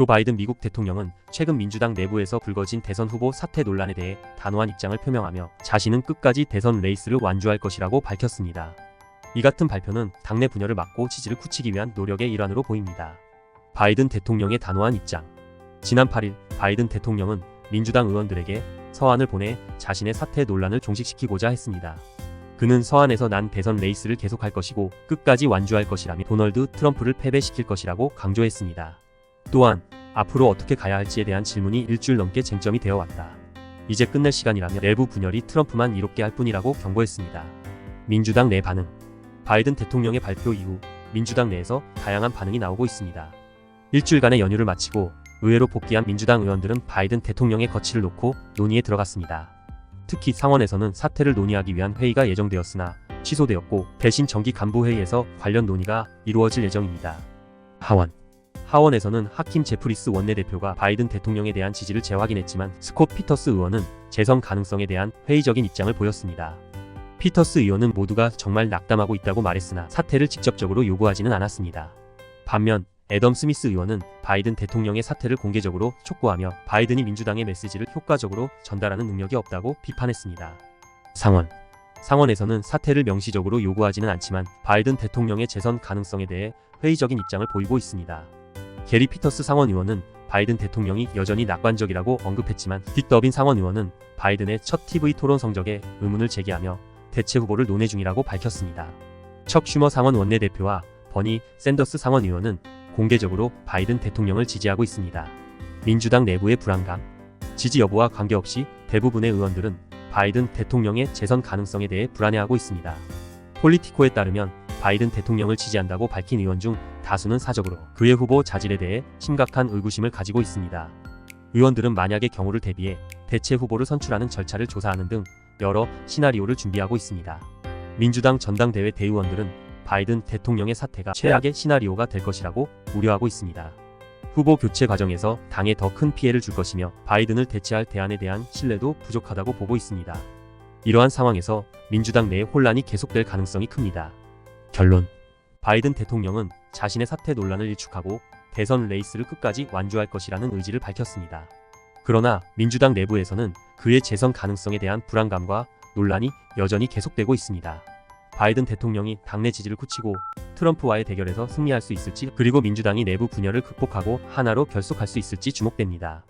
조 바이든 미국 대통령은 최근 민주당 내부에서 불거진 대선 후보 사퇴 논란에 대해 단호한 입장을 표명하며 자신은 끝까지 대선 레이스를 완주할 것이라고 밝혔습니다. 이 같은 발표는 당내 분열을 막고 지지를 굳히기 위한 노력의 일환으로 보입니다. 바이든 대통령의 단호한 입장. 지난 8일 바이든 대통령은 민주당 의원들에게 서한을 보내 자신의 사퇴 논란을 종식시키고자 했습니다. 그는 서한에서 난 대선 레이스를 계속할 것이고 끝까지 완주할 것이라며 도널드 트럼프를 패배시킬 것이라고 강조했습니다. 또한 앞으로 어떻게 가야 할지에 대한 질문이 일주일 넘게 쟁점이 되어 왔다. 이제 끝낼 시간이라며 내부 분열이 트럼프만 이롭게 할 뿐이라고 경고했습니다. 민주당 내 반응. 바이든 대통령의 발표 이후 민주당 내에서 다양한 반응이 나오고 있습니다. 일주일간의 연휴를 마치고 의회로 복귀한 민주당 의원들은 바이든 대통령의 거취를 놓고 논의에 들어갔습니다. 특히 상원에서는 사퇴를 논의하기 위한 회의가 예정되었으나 취소되었고 대신 정기 간부 회의에서 관련 논의가 이루어질 예정입니다. 하원 하원에서는 하킴 제프리스 원내대표가 바이든 대통령에 대한 지지를 재확인했지만 스콧 피터스 의원은 재선 가능성에 대한 회의적인 입장을 보였습니다. 피터스 의원은 모두가 정말 낙담하고 있다고 말했으나 사퇴를 직접적으로 요구하지는 않았습니다. 반면 애덤 스미스 의원은 바이든 대통령의 사퇴를 공개적으로 촉구하며 바이든이 민주당의 메시지를 효과적으로 전달하는 능력이 없다고 비판했습니다. 상원 상원에서는 사퇴를 명시적으로 요구하지는 않지만 바이든 대통령의 재선 가능성에 대해 회의적인 입장을 보이고 있습니다. 게리 피터스 상원 의원은 바이든 대통령이 여전히 낙관적이라고 언급했지만 딕 더빈 상원 의원은 바이든의 첫 TV 토론 성적에 의문을 제기하며 대체 후보를 논의 중이라고 밝혔습니다. 척 슈머 상원 원내대표와 버니 샌더스 상원 의원은 공개적으로 바이든 대통령을 지지하고 있습니다. 민주당 내부의 불안감, 지지 여부와 관계없이 대부분의 의원들은 바이든 대통령의 재선 가능성에 대해 불안해하고 있습니다. 폴리티코에 따르면 바이든 대통령을 지지한다고 밝힌 의원 중 다수는 사적으로 그의 후보 자질에 대해 심각한 의구심을 가지고 있습니다. 의원들은 만약의 경우를 대비해 대체 후보를 선출하는 절차를 조사하는 등 여러 시나리오를 준비하고 있습니다. 민주당 전당대회 대의원들은 바이든 대통령의 사태가 최악의 시나리오가 될 것이라고 우려하고 있습니다. 후보 교체 과정에서 당에 더 큰 피해를 줄 것이며 바이든을 대체할 대안에 대한 신뢰도 부족하다고 보고 있습니다. 이러한 상황에서 민주당 내에 혼란이 계속될 가능성이 큽니다. 결론 바이든 대통령은 자신의 사퇴 논란을 일축하고 대선 레이스를 끝까지 완주할 것이라는 의지를 밝혔습니다. 그러나 민주당 내부에서는 그의 재선 가능성에 대한 불안감과 논란이 여전히 계속되고 있습니다. 바이든 대통령이 당내 지지를 굳히고 트럼프와의 대결에서 승리할 수 있을지 그리고 민주당이 내부 분열을 극복하고 하나로 결속할 수 있을지 주목됩니다.